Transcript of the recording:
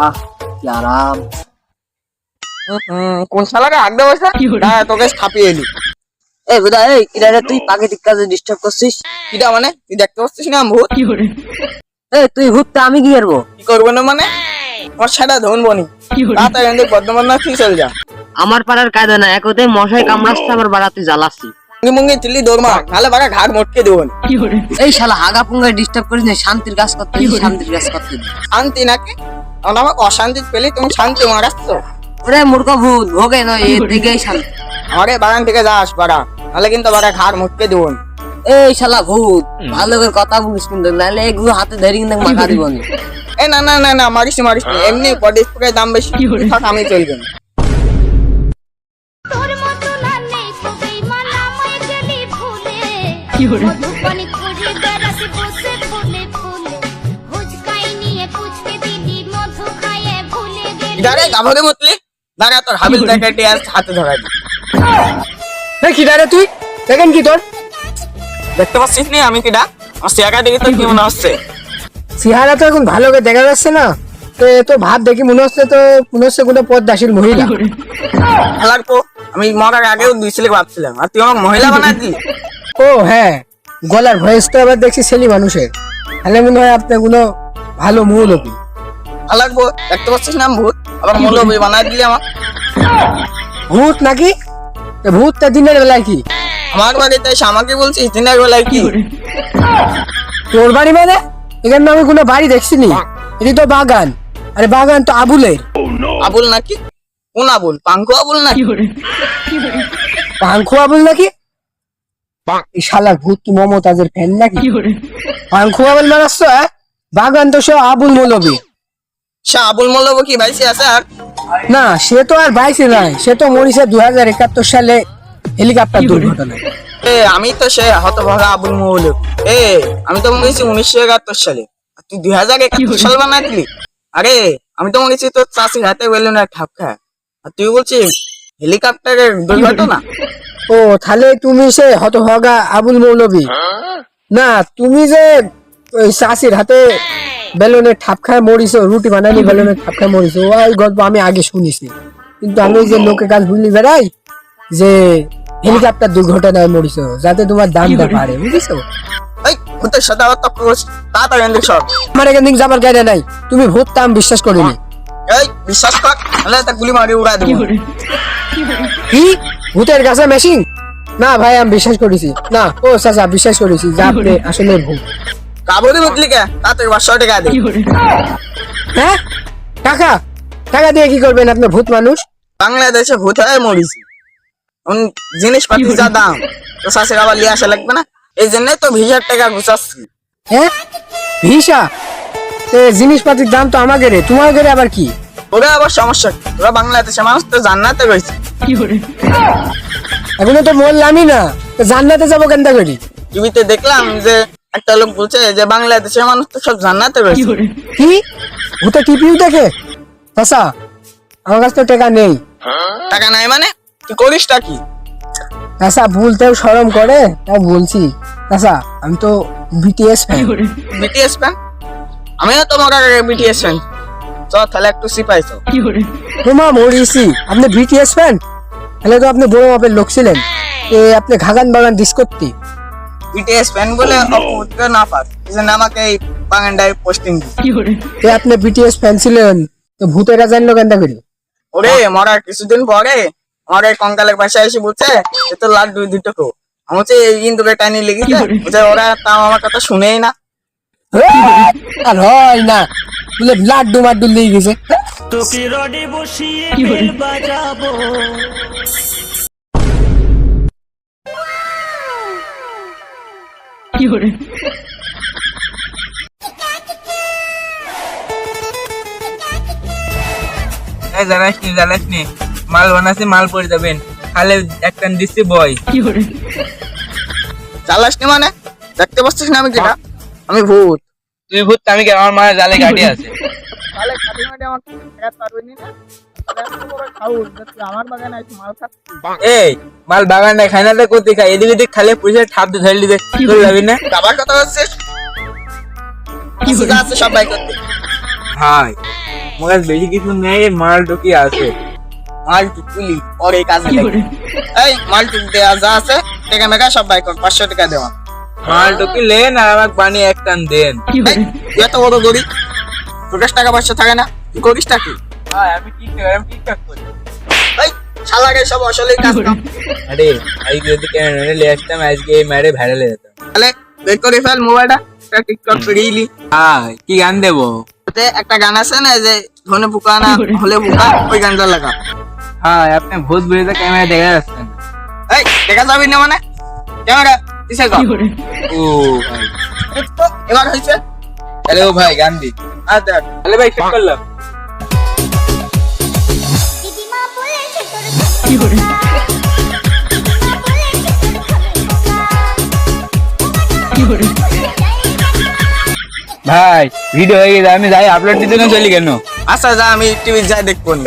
আহ কি আরাম। কোন শালাকে আগদে বসে না তোকে ছাপিয়ে এলি। এই বুদা এই কিরা তুই প্রাকৃতিক কাজে ডিস্টার্ব করছিস? কিটা মানে? তুই দেখতে পাচ্ছিস না আমি ভূত এই তুই ভূতটা আমি কি করব? কি করব না মানে? আমার সেটা নি তাড়াতাড়ি বর্ধমান না তুই চল যা। আমার পাড়ার কায়দা না একতে মশাই কামড়াচ্ছে আমার বাড়া তুই জ্বালাচ্ছি। মুঙ্গি মুঙ্গি চিল্লি দৌড় মার নাহলে বাড়া ঘাট মোটকে দেবো এই শালা হাগা পুঙ্গায় ডিস্টার্ব করিস না শান্তির কাজ করতে শান্তির কাজ করতে শান্তি নাকি? আমাকে অশান্তি পেলে তুমি শান্তি মারাচ্ছ ওরে মূর্খ ভূত ভোগে নয় এর দিকেই শান্তি আমাকে বাগান থেকে যাস বাড়া নাহলে কিন্তু বাড়া ঘাট মোটকে দেবো এই শালা ভূত ভালো করে কথা বলিস কিন্তু নাহলে এগুলো হাতে ধরে কিন্তু মাথা দিব নি। এ না না না না মারিস নি, মারিস। এমনি বডি স্প্রে দাম বেশি আমি চলবে দাঁড়ে গাভরে মতলি দাঁড়া তোর হাবিল হাতে ধরা দি এই কি রে তুই? দেখেন কি তোর? দেখতে পাচ্ছিস নি আমি কিডা? আমার চেহারা দেখে তোর কি মনে হচ্ছে? চেহারা তো এখন ভালো করে দেখা যাচ্ছে না। তো এ তো ভাব দেখি মনে হচ্ছে তো মনে হচ্ছে কোনো পদ্মাশীল মহিলা। খেলার পর আমি মরার আগেও দুই ছেলে ভাবছিলাম। আর তুই আমাকে মহিলা বানা দিলি ও হ্যাঁ গলার ভয়েস তো আবার দেখছি ছেলে মানুষের। তাহলে মনে হয় আপনি কোনো ভালো মৌলবী পর দেখতে পাচ্ছিস না ভূত? আবার মৌলবী বানাই দিলি আমার ভূত নাকি? ভূতটা দিনের বেলায় কি? আমার বাড়িতে এসে আমাকে বলছিস দিনের বেলায় কি? তোর বাড়ি মানে? এখানে আমি কোনো বাড়ি দেখছি নি এটি তো বাগান আরে বাগান তো আবুলের। আবুল নাকি? কোন আবুল? পাঙ্কু আবুল নাকি? পাঙ্খু আবুল নাকি? এই শালা ভূত কি মমতাজের ফ্যান নাকি? পাঙ্খু আবুল মারাচ্ছ হ্যাঁ? বাগান তো সব আবুল মৌলবী। সে আবুল মৌলবী কি ভাইসি আছে আর? না সে তো আর বাইশে নাই। সে তো মরিছে দু হাজার একাত্তর সালে হেলিকপ্টার দুর্ঘটনায়। এ আমি তো সে হতভাগা আবুল মৌলবী। এ আমি তো মরেছি উনিশশো একাত্তর সালে। তুই দুই হাজার একাত্তর সাল বানাই দিলি আরে আমি তো মরেছি তোর চাষির হাতে বেলুন এক ঠাপ খায় আর তুই বলছিস হেলিকপ্টারের দুর্ঘটনা? ও তাহলে তুমি সে হতভাগা আবুল মৌলবী? না তুমি যে ওই চাষির হাতে বেলুনের ঠাপ খায় মরিছো রুটি বানানি বেলুনের ঠাপ খায় মরিছো ওই গল্প আমি আগে শুনেছি। কিন্তু আমি যে লোকের কাজ ভুলি বেড়াই যে হেলিকপ্টার দুর্ঘটনায় মরিছো যাতে তোমার দামটা বাড়ে বুঝেছ? তুমি ভূত বিশ্বাস করিনি। বিশ্বাস কর গুলি মারি উড়াই দেবো। কি? ভূতের কাছে মেশিন না ভাই আমি বিশ্বাস করেছি। না ও চাচা বিশ্বাস করেছি যে আপনি আসলে ভূত। কাবুলি বুঝলি কে? তাড়াতাড়ি পাঁচশো টাকা দে হ্যাঁ? টাকা? টাকা দিয়ে কি করবেন আপনি ভূত মানুষ? বাংলাদেশে ভূত হয়ে মরিছি। জিনিসপাতি যা দাম তো শাশুড়ি আবার লিয়ে আসা লাগবে না? এই জন্যই তো ভিসার টাকা ঘুষাচ্ছি হ্যাঁ? ভিসা? জিনিসপাতির দাম তো আমাকে রে তোমার ঘরে আবার কি? ওরা আবার সমস্যা? তোরা বাংলাদেশে মানুষ তো জান্নাতে রয়েছে এখনও তো বললামই না তো জান্নাতে যাব কেন করি? টিভিতে দেখলাম যে একটা লোক বলছে যে বাংলাদেশের মানুষ তো সব জান্নাতে রয়েছে কি? ভূতে টিপিউ দেখে। চাচা আমার কাছে তো টাকা নেই। টাকা নাই মানে? তুই করিসটা কি? চাচা ভুলতেও সরম করে তাই বলছি। চাচা আমি তো বিটিএস ফ্যান বিটিএস ফ্যান আমিও তোমার বিটিএস ফ্যান চ তাহলে একটু সিপাইছো তোমা মরিসি আপনি বিটিএস ফ্যান তাহলে তো আপনি বড় মাপের লোক ছিলেন। এ আপনি ঘাগান বাগান ডিস করতে বিটিএস ফ্যান বলে অপমুদ্র না এই আমাকে এই বাগানটায় পোস্টিং দিচ্ছে এ আপনি বিটিএস ফ্যান ছিলেন তো ভূতেরা জানলো কেন করি। ওরে মরার কিছুদিন পরে আমার এই কঙ্কালের বাসায় এসে বলছে যে তোর লাড্ডু দুটো কো আমি হচ্ছে এই ইন্দুরে টাইনি লেগেছে। ওরা তাও আমার কথা শুনেই না। আর হয় না। লাড্ডু মাড্ডু লেগে গেছে। তোকে রডে বসিয়ে বেল? বাজাবো। নি জানাস মাল বানাসি মাল পড়ে যাবেন। খালে একটা দিচ্ছি বই চালাস নি মানে? দেখতে পাচ্ছিস না আমি যেটা আমি ভূত। তুই ভূত আমি কি? আমার মায়ের জালে গাড়ি আছে। তাহলে খাটি মাটি আমার ঠেকাতে পারবি না আমার আছে এই মাল বাগানে খাই না তো খাই? এদিক এদিক খালে পুলিশের ঠাপ দিয়ে ধরে তোর যাবি না? আবার কথা হচ্ছে কিছু যা আছে সব বাই করতে। ভাই আমার কাছে বেশি কিছু নেই মাল টুকি আছে। মাল টুকুলি ওর এই কাজে এই মাল টুক দেয়া যা আছে টাকা মেকা সব বাই কর পাঁচশো টাকা দেওয়া। মাল টুকি লেন আর আমাকে বানিয়ে এক টান দেন। তুই এত বড় গরিব পঞ্চাশ টাকা পয়সা থাকে না? তুই করিসটা কি? আমি ঠিক আমি ঠিকঠাক করি। শালাকে সব আসলে কাজ আরে আজকে যদি ক্যামেরা নিয়ে আসতাম আজকে এই মারে ভাইরাল হয়ে যেতাম। তাহলে বের করে ফেল মোবাইলটা একটা টিকটক করিলি হাই কি গান দেবো? ওতে একটা গান আছে না যে ধনে পোকা না হলে পোকা ওই গানটা লাগা। হ্যাঁ আপনি ভূত বেরিয়ে ক্যামেরা দেখা যাচ্ছেন এই দেখা যাবি না মানে? ক্যামেরা। ও ভাই। এবার হয়েছে? আরে ভাই গান দি আচ্ছা তাহলে ভাই ঠিক করলাম। দিদিমা বলেছে তোর কি করে? দিদিমা বলেছে তোর কি করে? ভাই ভিডিও হয়ে গেছে আমি যাই আপলোড দিতে না চলি কেন? আচ্ছা যা আমি টিভি যাই দেখব নি।